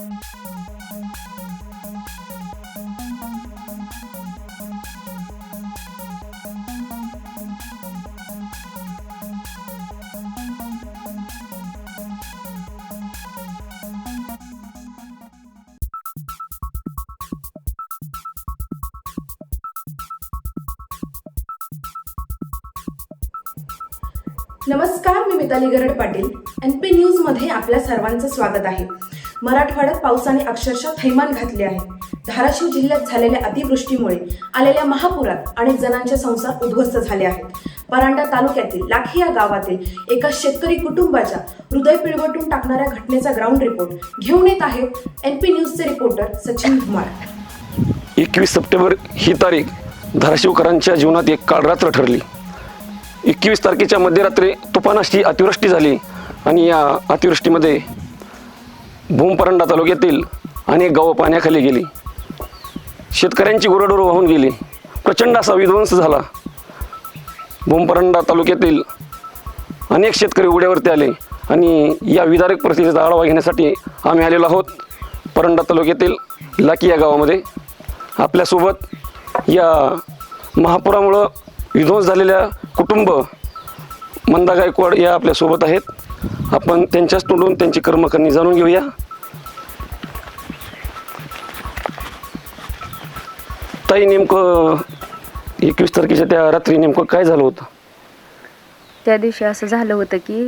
नमस्कार मी Mitali Garad Patil. N P न्यूजमध्ये आपल्या सर्वांचं स्वागत आहे. मराठवाड्यात पावसाने अक्षरशः थैमान घातले आहे. धाराशिव जिल्ह्यात झालेल्या अतिवृष्टीमुळे आलेल्या महापुरात अनेक जणांचे संसार उद्ध्वस्त झाले आहेत. परांडा तालुक्यातील लाखी या गावातील एका शेतकरी कुटुंबाच्या हृदय पिळवटून टाकणाऱ्या घटनेचा ग्राउंड रिपोर्ट घेऊन येत आहेत एन पी न्यूजचे रिपोर्टर सचिन कुमार एकवीस सप्टेंबर ही तारीख धाराशिवकरांच्या जीवनात एक काळरात्र ठरली. एकवीस तारखेच्या मध्यरात्री तुफानाशी अतिवृष्टी झाली आणि या अतिवृष्टीमध्ये भूमपरंडा तालुक्यातील अनेक गावं पाण्याखाली गेली. शेतकऱ्यांची गुरडोर वाहून गेली. प्रचंड असा विध्वंस झाला. भूमपरंडा तालुक्यातील अनेक शेतकरी उड्यावरती आले आणि या विदारक परिस्थितीचा आढावा घेण्यासाठी आम्ही आलेलो आहोत. परंडा तालुक्यातील लाकी या गावामध्ये. आपल्यासोबत या महापुरामुळं विध्वंस झालेल्या कुटुंब मंदा गायकवाड या आपल्यासोबत आहेत. आपण त्यांच्याच तोंडून त्यांची कर्मकरणी जाणून घेऊया. ताई नेमकं एकवीस तारखेच्या त्या रात्री नेमकं काय झालं होतं? त्या दिवशी असं झालं होतं की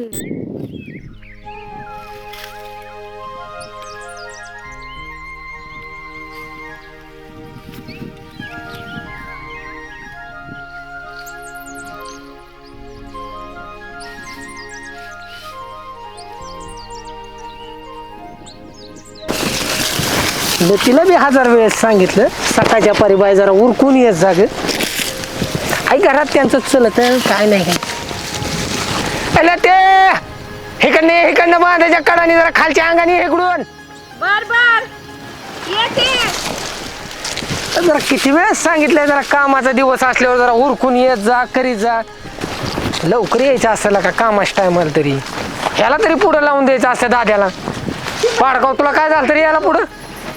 मग तिला बी हजार वेळेस सांगितलं सकाळच्या परी बाई जरा उरकून येत जाग आई घरात त्यांचं चलत काय नाही काय अला ते हेकडने हेकडनं बांधायच्या कडाने जरा खालच्या अंगाने हेकडून बर बर. येते. जरा किती वेळेस सांगितलंय जरा कामाचा दिवस असल्यावर जरा उरकून येत जा करीत जा. लवकर यायचं असलं का कामाच्या टायमाला तरी? ह्याला तरी पुढं लावून द्यायचं असतं दाद्याला. पाडगाव तुला काय झालं तरी याला पुढं?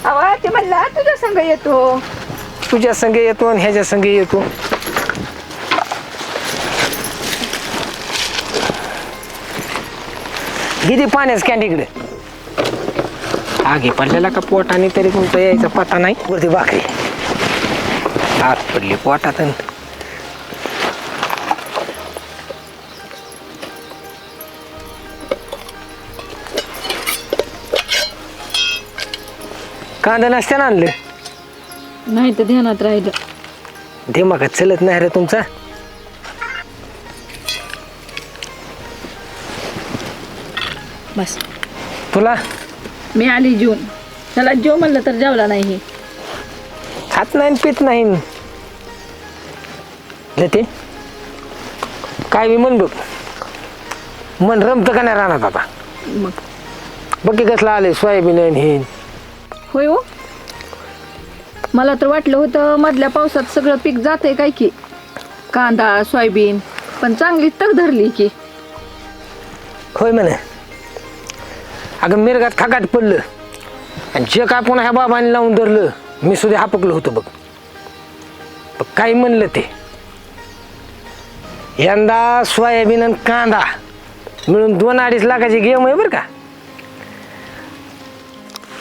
अवा ते म्हणला तुझ्या संग येतो. तुझ्या संग येतो आणि ह्याच्या संग येतो. किती पाण्याच कॅन्डीकडे आगे पडलेला का पोटाने तरी कोणतं यायचा पता नाही. वरती भाकरी. आग पडली पोटात अन. कांदा नसत्यानं आणलं. नाही तर ध्यानात राहिलं. दिमागात चलत नाही रे तुमचा. बस. तुला? मी आली जून त्याला जो म्हणलं तर जेवला नाही खात नाही पित नाही. ते काय मी म्हण बघ. मन रमतं का नाही राहणार आता? मग. बघ की कसलं आले सोयाबीन आणि हे. होय हो. मला तर वाटलं होतं मधल्या पावसात सगळं पीक जाते काय की. कांदा सोयाबीन पण चांगली तग धरली की. होय म्हणे. अगं मिरगात खाकाट पडलं. आणि जे काय पुन्हा ह्या बाबांनी लावून धरलं मी सुद्धा हापकलं होतं बघ. बघ काय म्हणलं ते? यंदा सोयाबीन आणि कांदा मिळून दोन अडीच लाखाची गेम आहे बरं का.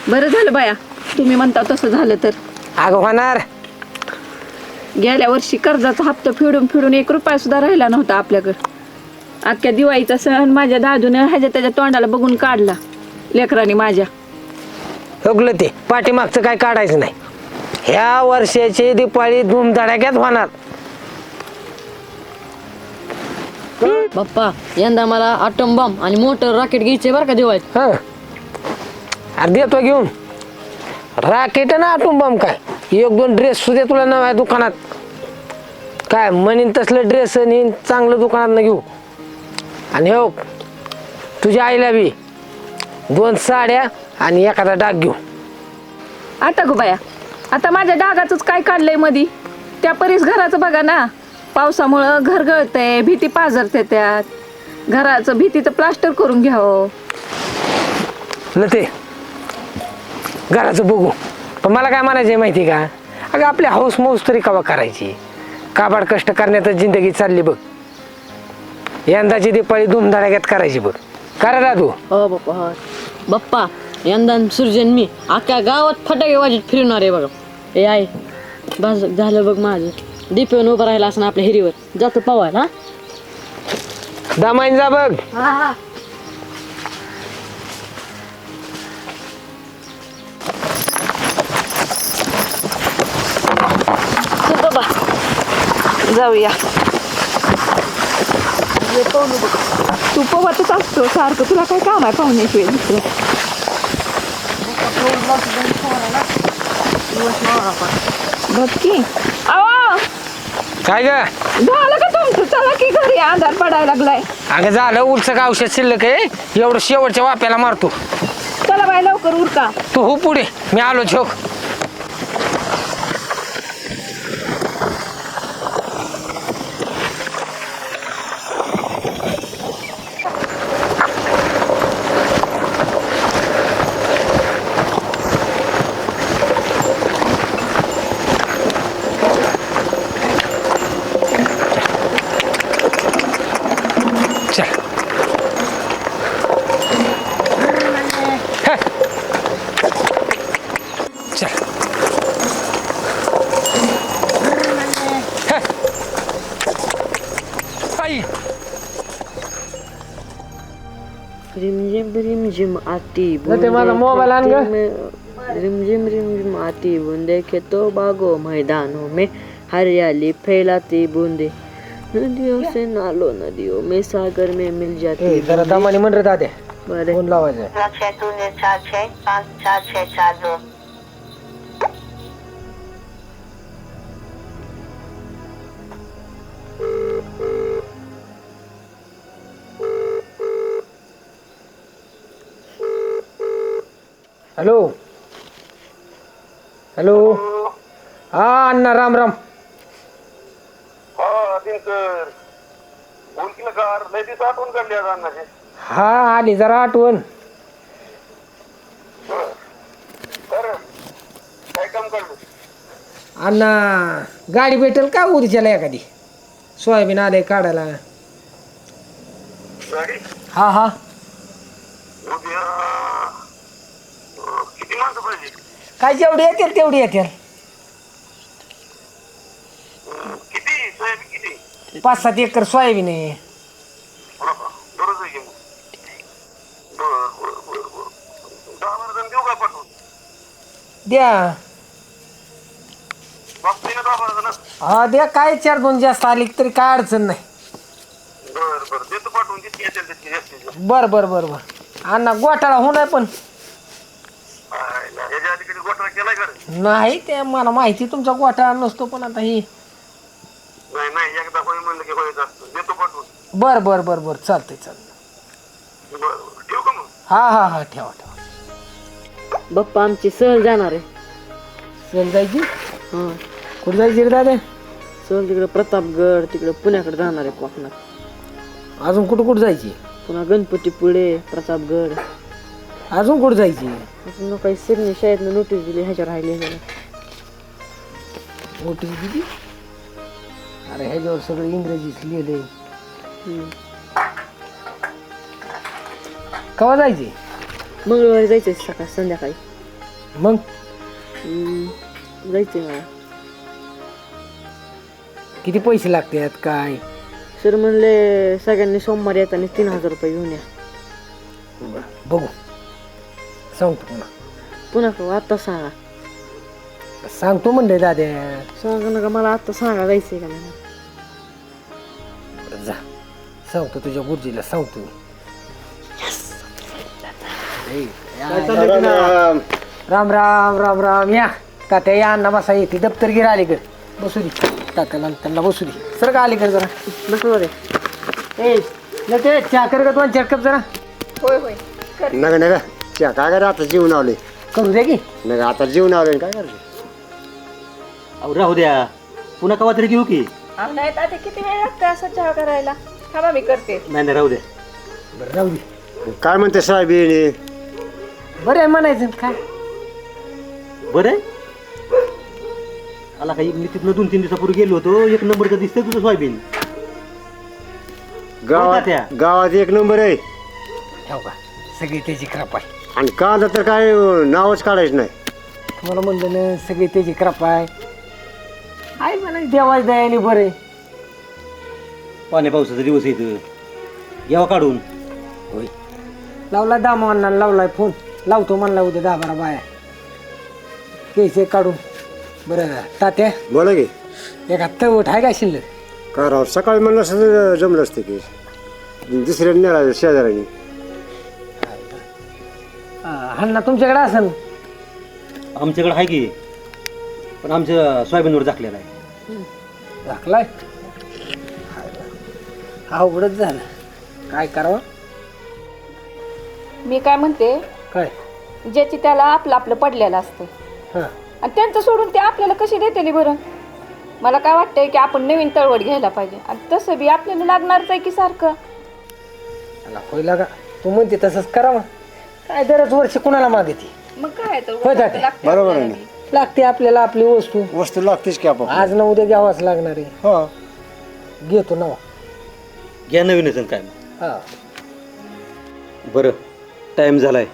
बरं झालं बाया. तुम्ही म्हणता तसं झालं तर. अगं होणार. गेल्या वर्षी कर्जाचा हप्ता फेडून फेडून एक रुपया सुद्धा राहिला नव्हता आपल्याकडं. अख्ख्या दिवाळीचा सण माझ्या दादूने ह्याच्या त्याच्या तोंडाला बघून काढला लेकरांनी माझ्या. हुकलं ते. पाठीमागचं काय काढायचं नाही. ह्या वर्षाची दिपाळी धूमधडाक्यात होणार. बाप्पा यंदा मला आटम बॉम्ब आणि मोटर रॉकेट घ्यायचे बरं का दिवाळीत? हं. अरे देतो घेऊन. राकेट ना आटून बम काय? एक दोन ड्रेस सुद्धा तुला नव्या दुकानात. काय म्हणीन तसलं ड्रेस आणि चांगलं दुकानात न घेऊ. आणि हो तुझ्या आईला बी दोन साड्या आणि एखादा डाग घेऊ. आता गो बाया आता माझ्या डागाचंच काय काढलंय मधी? त्या परीस घराचं बघा ना पावसामुळं घर गळतंय भीती पाझरते त्यात. घराचं भीतीचं प्लास्टर करून घ्यावं. लते घराचं बघू. पण मला काय म्हणायचं आहे माहिती आहे का? अगं आपली हौस मौस तरी कवा करायची? काबाड कष्ट करण्यातच जिंदगी चालली बघ. यंदाची दिपाळी धुमधडाक्यात करायची बघ. करा दादू हो बाप्पा हो. बाप्पा यंदा सुरजन मी. अख्ख्या गावात फटाके वाजत फिरणार आहे बघा. ए आहे बस झालं बघ माझं. दीपेवन उभं राहिला असं आपल्या हिरीवर. जातो पवायला हा? दामाईन जा बघ. जाऊया. तू पोहतच असतो सारखं. तुला काय काम आहे पाहुण्याशिवाय दुसरं बघ की. अहो! काय ग? झालं का तुमचं? चला की घरी अंधार पडायला लागलाय. अगं झालं. उलचं औषध शिल्लक आहे? एवढं शेवटच्या वाप्याला मारतो. चला बाय लवकर उरका. तू हो पुढे. मी आलो झोक आती ते माझा मोबाईल आण ग. रिमझिम रिमझिम आती बूंदे खेतो बागो मैदानों में हरियाली फैलाती बूंदे। नदियों से नालो नदियों में सागर में मिल जाती ए, जरा दमाने म्हण रे दादे बरे। फोन लावायचं लक्ष्य शून्य चार छः पाँच चार छः चार दो हॅलो. हॅलो. हा अण्णा राम राम. हा हा आली जरा आठवण. अण्णा गाडी भेटेल का उद्याला एखादी? सोयाबीन आले काढायला. हा हा. किती माणसं पाहिजे. काय जेवढी येतील तेवढी येतील. अं, किती? सोयाबीन किती? पाच सात एकर सोयाबीन आहे. बाबा, दररोज आहे की मग बर बर बर बर. दहा बारा जण देऊ का पाठवून? द्या. बाप ना दहा बारा जण हा द्या. काय चार दोन जास्त आली तरी काय अडचण नाही. बर बर. देतो पाठवून. जितकी येतील तितकी जास्तीत बर बर बर बर. अण्णा गोठाळा होणार पण. नाही ते मला माहिती तुमचा गोठाळा नसतो पण आता ही. नाही नाही एकदा होय म्हणलं की होयच असतं. देतो पाठवून. बर बर बर बर. चालतंय चालतंय. बर बर ठेवू का मग? हा हा हा ठेवा ठेवा. बाप्पा आमची सहल जाणार आहे. चल जायची? हा. कुठे जायची रे दादा? सहल तिकडे प्रतापगड तिकडे पुण्याकडे जाणार आहे कोकणात. अजून कुठं कुठं जायची? पुन्हा गणपतीपुळे प्रतापगड. अजून कुठं जायची? अजून काही सिरणी शाळेतनं नोटीस दिली ह्याच्या राहिले मोठी किती अरे ह्याच्यावर सगळं इंग्रजीत लिहिलंय. कवा जायची? मंगळवारी जायचंय सकाळ संध्याकाळी. मग? हम्म, जायचंय मला. किती पैसे लागतात काय? सर म्हणले सगळ्यांनी सोमवारी येताना तीन हजार रुपये घेऊन या. बघू. सांगतो पुन्हा पुन्हा का आता सांगा सांगतो म्हणले दाद्या सांगा नका मला आता सांगा जायचंय का नाही जा सांगतो तुझ्या गुरुजीला सांगतो मी. ए, राम राम राम राम या तात्या या अण्णा बसा येते दप्तर गिर अलीकडे बसू दे तात्याला आणि त्यांना बसू दे सर का अलीकडे जरा बस बरे ए नाही ते चहा कर का चार कप जरा नका नका च्या काय करा आता जीवन आवले करू दे की. नका आता आवले काय करायचं? अहो राहू द्या. पुन्हा कवा तरी घेऊ की. नाही आता किती वेळ लागतो असं चहा करायला? थांबा मी करते. नाही नाही राहू द्या. बरं राहू दे. काय म्हणते साहेबीने बरं आहे म्हणायचं काय? बरं आहे? आला काही मी तिथनं दोन तीन दिवसापूर्वी गेलो होतो. एक नंबरचं दिसतंय तुझं सोयाबीन. गावात त्या? गावात एक नंबर आहे. ठेव का सगळी त्याची कृपा आहे आणि कांदा तर काय अं, नावच काढायचं नाही. तुम्हाला म्हणलं ना सगळी त्याची कृपा आहे. आहे म्हणा देवाच दयाने बरं आहे. पाण्या पावसाचा दिवस येतं घ्यावा काढून. होय. लावला दामावांना लावलाय फोन. लावतो म्हणला उद्या दहा बारा बाया. केस काढून. बरं तात्या. बोला की. एका तवट आहे का शिल्लक? का राव सकाळी म्हणलं तर जमलं असतं की दुसऱ्या नेळा शेजाऱ्याने. हन्ना तुमच्याकडे असेल आमच्याकडे आहे की पण आमच्या सोयाबीनवर झाकलेला आहे. झाकलाय? अवघडच झालं. काय करावं? मी काय म्हणते? काय? ज्याची त्याला आपलं आपलं पडलेलं असतं. हां. आणि त्यांचं सोडून ते आपल्याला कशी देतेली बरं? मला काय वाटतंय की आपण नवीन तळवड घ्यायला पाहिजे. आणि तसं बी आपल्याला लागणारच आहे की सारखं. होईल का? तू म्हणते तसंच करावं. काय दरच वर्षी कुणाला मागते मग काय तर होय तात्या. लागतं बरोबर आपल्याला. आहे ना. लागते आपल्याला आपली वस्तू. वस्तू लागतेच की आपण आज ना उद्या घ्यावाच लागणार आहे. हा. घेतो नवा घ्या नवीनच आणि काय? मग. हा. बरं. टाईम झालाय.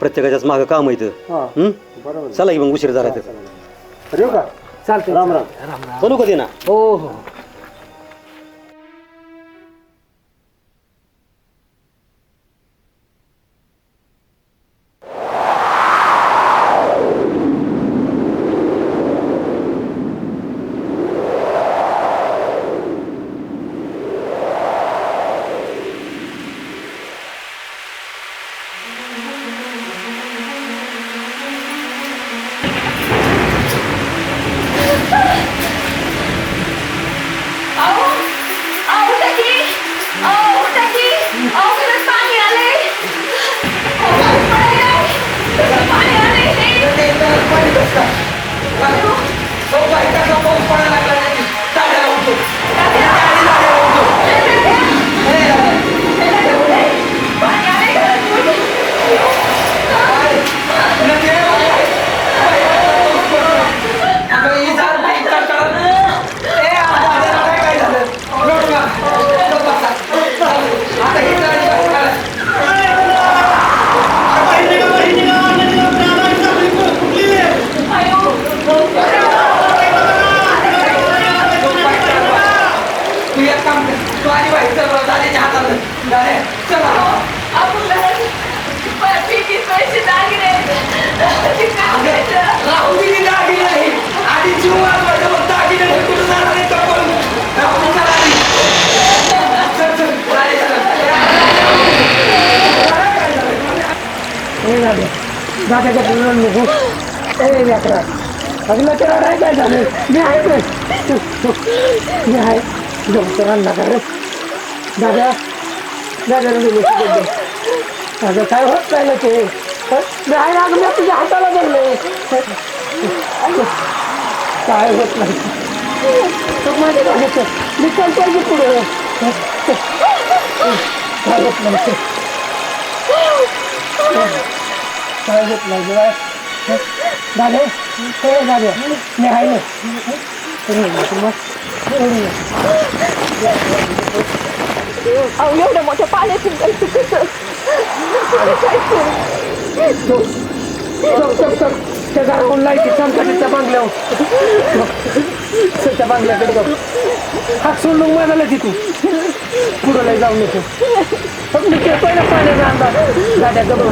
प्रत्येकाच्याच मागं काम आहे इथं. हा. हं? बरोबर चला की मग उशीर झाला तर. अरे का? चालते राम राम. राम राम. बनू कधी ना? हो हो. ए लेकरा अगं नाही काय झालं? मी आहे रे. मी आहे. डॉक्टर नका रे? दादा दादा दादा काय होत राहिलं ते? मी आहे ना अगं मी तुझ्या हाताला धरले. काय होत नाही? तो माझ्या दादा मी चालतो की पुढे? काय होत नाही काय होत नाही दादा हो दादा मी ये. अहो एवढ्या मोठ्या पाण्यातून चुप, चुप. त्या घराकडून लाईटी चमकाच्या बांगल्यावर त्या बांगल्याकडे जाऊ हात सोडून माझ्याला तिथून पुढं लय जाऊ नको फक्त ते पहिलं पाण्याचा अंदाज देवा.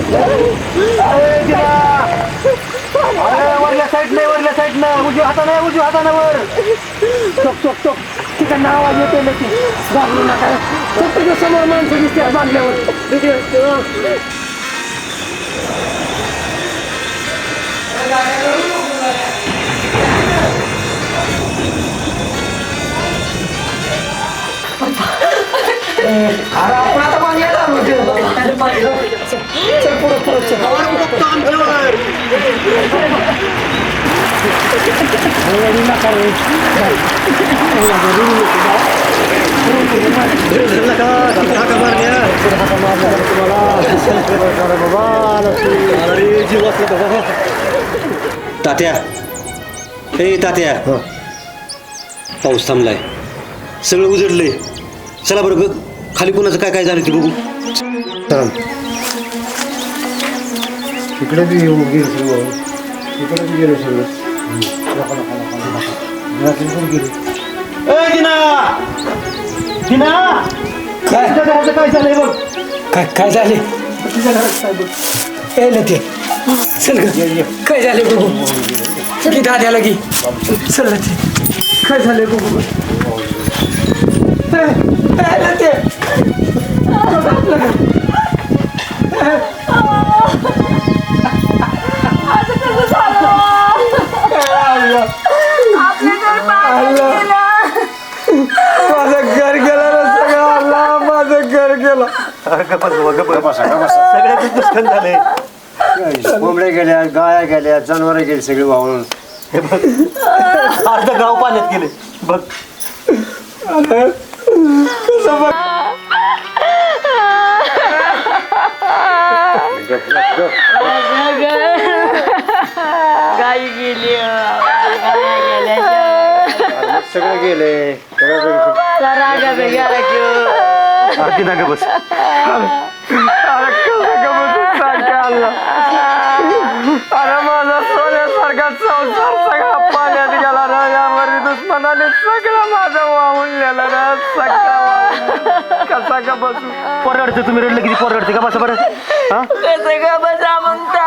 अरे वरल्या साईड नाही वरल्या साईड ना. उजव्या हाताने उजव्या हाताने वर. चोक चोक चोक तिकडनं आवाज येतोय नक्की घाबरू नका. फक्त तुझ्या समोर माणसं दिसते बांधल्यावर. अरे आपण आता आलो पुढं पुढं चल रडू नका रे. तात्या. ए तात्या. पाऊस थांबलाय. सगळं उजडलंय. चला बरं खाली कोणाचं काय काय झालं ते बघू. इकडे बी येऊ गेलं सर्व इकडे बी गेलं सर्व काय? घराचं काय झालंय बघ? काय काय झाले? यायला ते चल ग. काय झाले बघू? की दाद्याला की चल ते काय झाले बघू? यायला ते सगळ्याच नुकसान झालंय. कोंबड्या गेल्या गाया गेल्या जनावरं गेली सगळी वाहून अर्ध गाव पाण्यात गेले. बघ. गाई गेली सगळं गेले. सगळं अर्धी ना ग बस. अरे माझा सोन्यासारखा संसार सगळा पाण्यात गेला. ना यावर दुश्मनाने सगळं माझं वाहून नेलं ना सगळं कसा का बसू? पोरडते तुम्ही रडलं किती पोरडते का बसा बरं? हा? कसं का बसा म्हणता?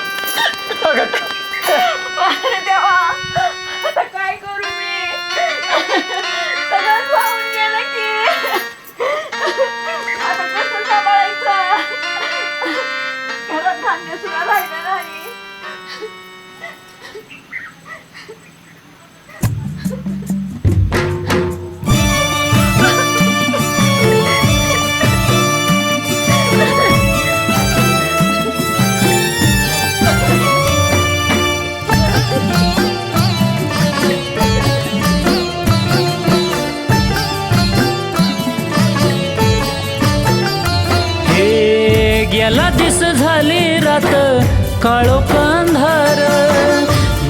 रात काळो अंधार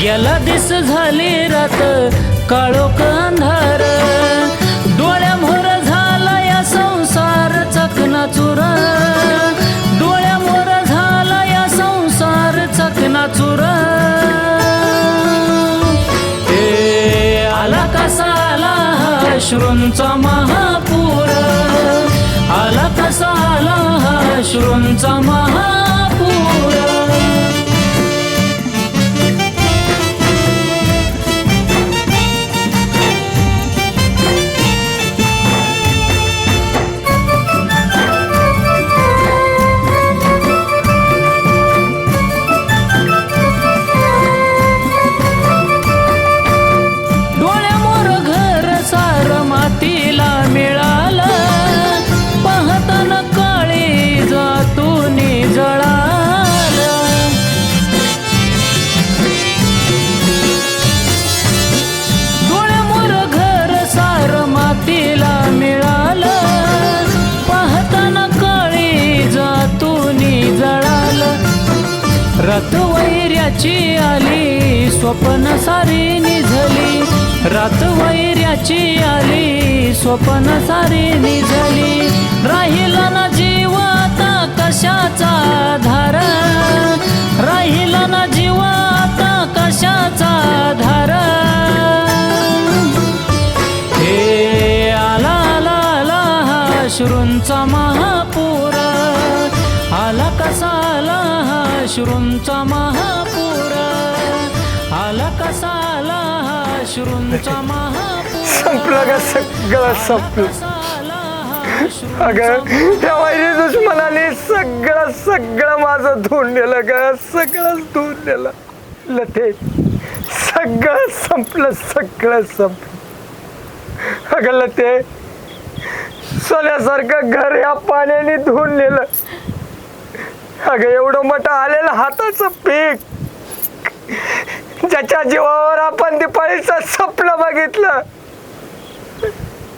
गेला दिस झाली रात काळो अंधार डोळ्यामोर झाला या संसार चकना चुर. डोळ्यामोर झाला या संसार चकना चुरा. आला कसा आला श्रूंचा महापुरा महापूर. तिला मिळालं. पाहताना काळी जातून जळालं. रात वैर्याची आली स्वप्न सारी निझली. रात वैर्याची आली स्वप्न सारी निझली. राहिला ना जीव आता कशाचा धार? राहिला ना जीव आता कशाचा धारा? अश्रूंचा महापूर. आला कसा आला हा अश्रूंचा महापूर? आला कसा आला हा अश्रूंचा महापूर? संपलं का सगळं संपलं? हा अगं त्या वैरी दुश्मनाने सगळं सगळं माझं धुवून नेलं ग. सगळंच धुवून नेलं. लते सगळं संपलं सगळं संपलं. अगं लते सोन्यासारखं घर या पाण्याने धुवून नेलं. अगं एवढं मोठं आलेलं हाताचं पीक. ज्याच्या जीवावर आपण दिपाळीचं स्वप्न बघितलं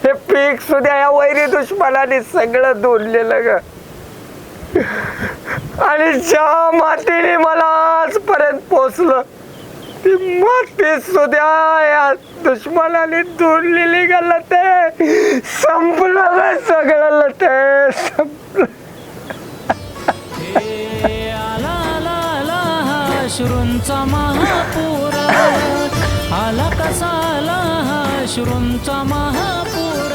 हे पीक सुद्धा या वैरी दुश्मनाने सगळं दोनलेलं ग. आणि ज्या मातीने मला आजपर्यंत पोचलं ती माती सुद्धा या दुश्मनाने दोनलेली गेलं ते संपलं सगळं ते संपलं. आला आला आला हा अश्रूंचा महापूर. आला कसा आला हा अश्रूंचा महापूर.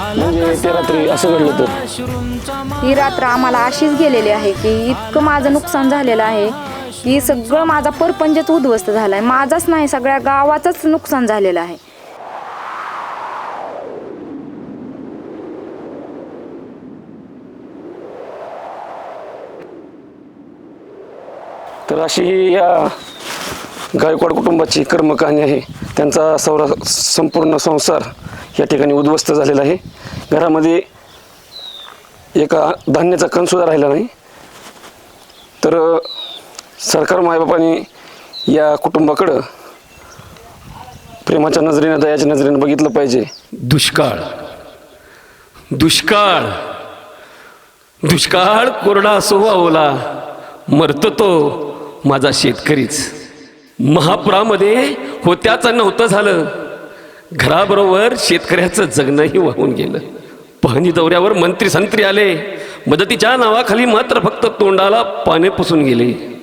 आला म्हणजे रात्री असं घडलं ही रात्र आम्हाला अशीच गेलेली आहे की इतकं माझं नुकसान झालेलं आहे. की सगळं माझा परपंचच उद्ध्वस्त झाला आहे माझाच नाही सगळ्या गावाचंच नुकसान झालेलं आहे. तर अशी ही या गायकवाड कुटुंबाची कर्मकहाणी आहे. त्यांचा सौरा संपूर्ण संसार या ठिकाणी उद्ध्वस्त झालेला आहे. घरामध्ये एका धान्याचा कणसुद्धा राहिला नाही. सरकार मायबापांनी या कुटुंबाकडं प्रेमाच्या नजरेनं दयाच्या नजरेनं बघितलं पाहिजे. दुष्काळ. दुष्काळ. दुष्काळ कोरडा असो ओला मरतो तो माझा शेतकरीच. महापुरामध्ये होत्याचं नव्हतं झालं. घराबरोबर शेतकऱ्याचं जगणंही वाहून गेलं. पाहणी दौऱ्यावर मंत्री संत्री आले. मदतीच्या नावाखाली मात्र फक्त तोंडाला पाने पुसून गेले.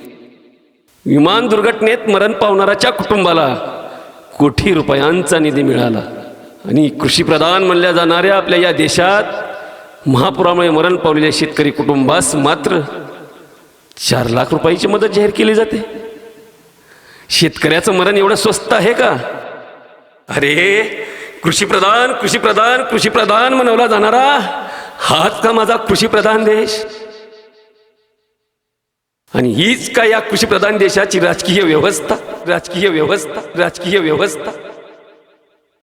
विमान दुर्घटनेत मरण पावणाऱ्याच्या कुटुंबाला कोटी रुपयांचा निधी मिळाला. आणि कृषीप्रधान म्हणल्या जाणाऱ्या आपल्या या देशात महापुरामुळे मरण पावलेल्या शेतकरी कुटुंबास मात्र चार लाख रुपयाची मदत जाहीर केली जाते. शेतकऱ्याचं मरण एवढं स्वस्त आहे का? अरे कृषीप्रधान कृषीप्रधान कृषीप्रधान म्हणवला जाणारा हाच का माझा कृषीप्रधान देश? आणि हीच का या कृषीप्रधान देशाची राजकीय व्यवस्था राजकीय व्यवस्था राजकीय व्यवस्था?